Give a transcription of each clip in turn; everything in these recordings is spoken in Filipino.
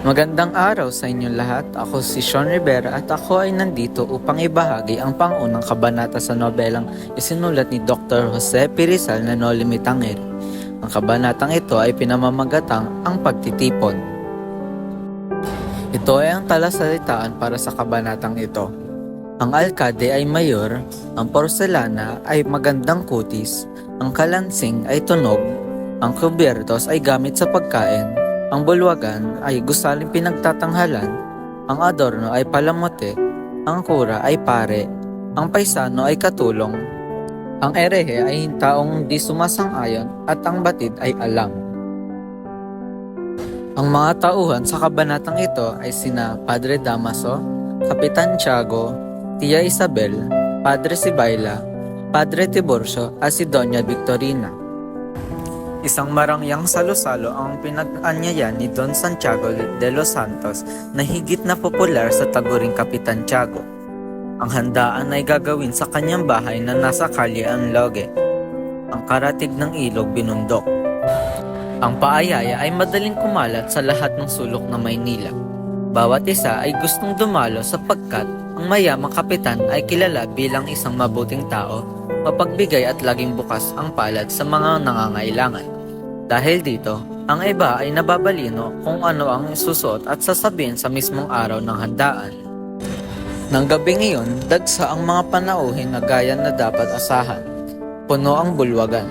Magandang araw sa inyong lahat. Ako si Sean Rivera at ako ay nandito upang ibahagi ang pangunang kabanata sa nobelang isinulat ni Dr. Jose Pirizal na No Limitangir. Ang kabanatang ito ay pinamamagatang ang pagtitipon. Ito ay ang talasalitaan para sa kabanatang ito. Ang alkade ay mayor, ang porselana ay magandang kutis, ang kalansing ay tunog, ang kubyertos ay gamit sa pagkain, ang bulwagan ay gusaling pinagtatanghalan, ang adorno ay palamote, ang kura ay pare, ang paisano ay katulong, ang erehe ay taong di sumasang-ayon at ang batid ay alam. Ang mga tauhan sa kabanatang ito ay sina Padre Damaso, Kapitan Tiago, Tia Isabel, Padre Sibayla, Padre Tiburcio at si Doña Victorina. Isang marangyang salo-salo ang pinag-anyayan ni Don Santiago de los Santos na higit na popular sa taguring Kapitan Tiago. Ang handaan ay gagawin sa kanyang bahay na nasa kalye ang. Ang karatig ng ilog binundok. Ang paayaya ay madaling kumalat sa lahat ng sulok ng Maynila. Bawat isa ay gustong dumalo sapagkat ang mayamang kapitan ay kilala bilang isang mabuting tao, mapagbigay at laging bukas ang palad sa mga nangangailangan. Dahil dito, ang iba ay nababalino kung ano ang isusuot at sasabihin sa mismong araw ng handaan. Nang gabing iyon, dagsa ang mga panauhin na gaya na dapat asahan. Puno ang bulwagan.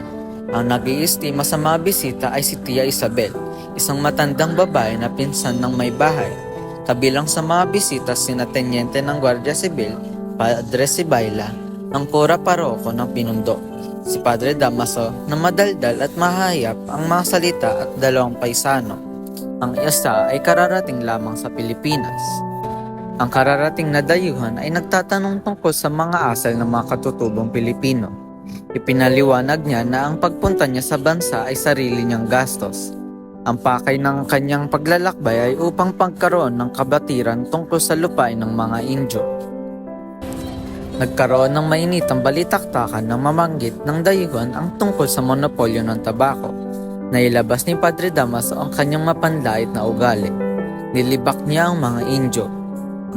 Ang nag-iistima sa mga bisita ay si Tia Isabel, isang matandang babae na pinsan ng may bahay. Kabilang sa mga bisita sina Tenyente ng Guardia Civil, Padre Sibayla, ang kura paroko ng Pinundok, si Padre Damaso na madaldal at mahayap ang mga salita at dalawang paisano. Ang isa ay kararating lamang sa Pilipinas. Ang kararating na dayuhan ay nagtatanong tungkol sa mga asal ng mga katutubong Pilipino. Ipinaliwanag niya na ang pagpunta niya sa bansa ay sarili niyang gastos. Ang pakay ng kanyang paglalakbay ay upang pagkaroon ng kabatiran tungkol sa lupain ng mga Indyo. Nagkaroon ng mainitang balitaktakan na mamanggit ng dayuhan ang tungkol sa monopolyo ng tabako. Nailabas ni Padre Damaso ang kanyang mapanlait na ugali. Nilibak niya ang mga Indyo.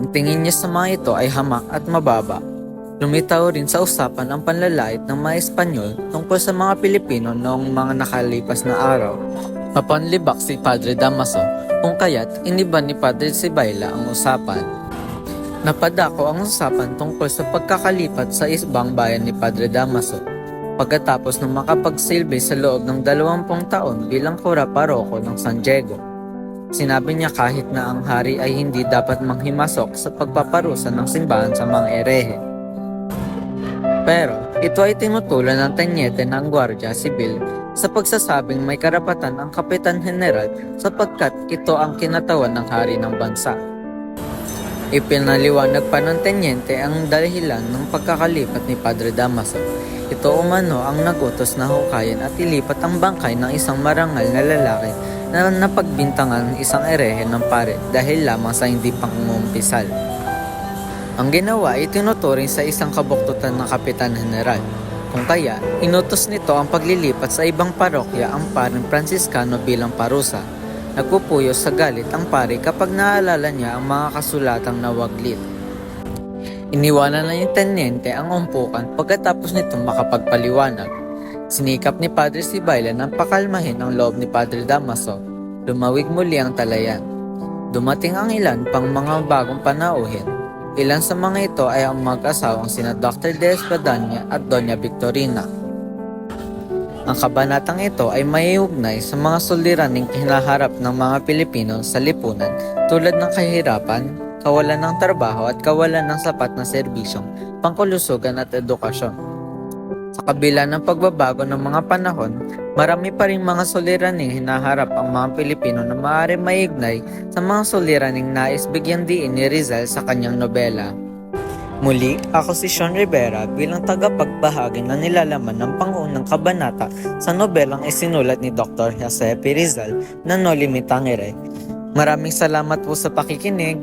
Ang tingin niya sa mga ito ay hamak at mababa. Lumitaw rin sa usapan ang panlalait ng mga Espanyol tungkol sa mga Pilipino noong mga nakalipas na araw. Mapanlibak si Padre Damaso kung kaya't iniba ni Padre Sibayla ang usapan. Napadako ang usapan tungkol sa pagkakalipat sa isbang bayan ni Padre Damaso pagkatapos ng makapagsilbi sa loob ng 20 taon bilang kura paroko ng San Diego. Sinabi niya kahit na ang hari ay hindi dapat manghimasok sa pagpaparusa ng simbahan sa mga erehe. Pero ito ay tinutulan ng tenyete ng Guardia Civil sa pagsasabing may karapatan ang Kapitan General sapagkat ito ang kinatawan ng hari ng bansa. Ipinaliwanag pa ng tenyente ang dahilan ng pagkakalipat ni Padre Damaso. Ito umano ang nagutos na hukayin at ilipat ang bangkay ng isang marangal na lalaki na napagbintangan ng isang erehe ng pare dahil lamang sa hindi pangungumpisal. Ang ginawa ay tinuturing sa isang kabuktutan ng Kapitan General. Kung kaya, inutos nito ang paglilipat sa ibang parokya ang paring Franciscano bilang parusa. Nagpupuyo sa galit ang pare kapag naalala niya ang mga kasulatang nawaglit. Iniwanan na ni Tenente ang umpukan pagkatapos nitong makapagpaliwanag. Sinikap ni Padre Sibayla nang pakalmahin ang loob ni Padre Damaso. Lumawig muli ang talayan. Dumating ang ilan pang mga bagong panauhin. Ilan sa mga ito ay ang mag-asawang sina Dr. De Espadanya at Doña Victorina. Ang kabanatang ito ay maiugnay sa mga suliraning hinaharap ng mga Pilipino sa lipunan tulad ng kahirapan, kawalan ng trabaho at kawalan ng sapat na serbisyong pangkulusugan at edukasyon. Kabila ng pagbabago ng mga panahon, marami pa rin mga suliraning hinaharap ang mga Pilipino na maaari maignay sa mga suliraning nais bigyang diin ni Rizal sa kanyang nobela. Muli, ako si Sean Rivera bilang tagapagbahagi na nilalaman ng pangunang kabanata sa nobelang isinulat ni Dr. Jose P. Rizal na No Limitangere. Maraming salamat po sa pakikinig.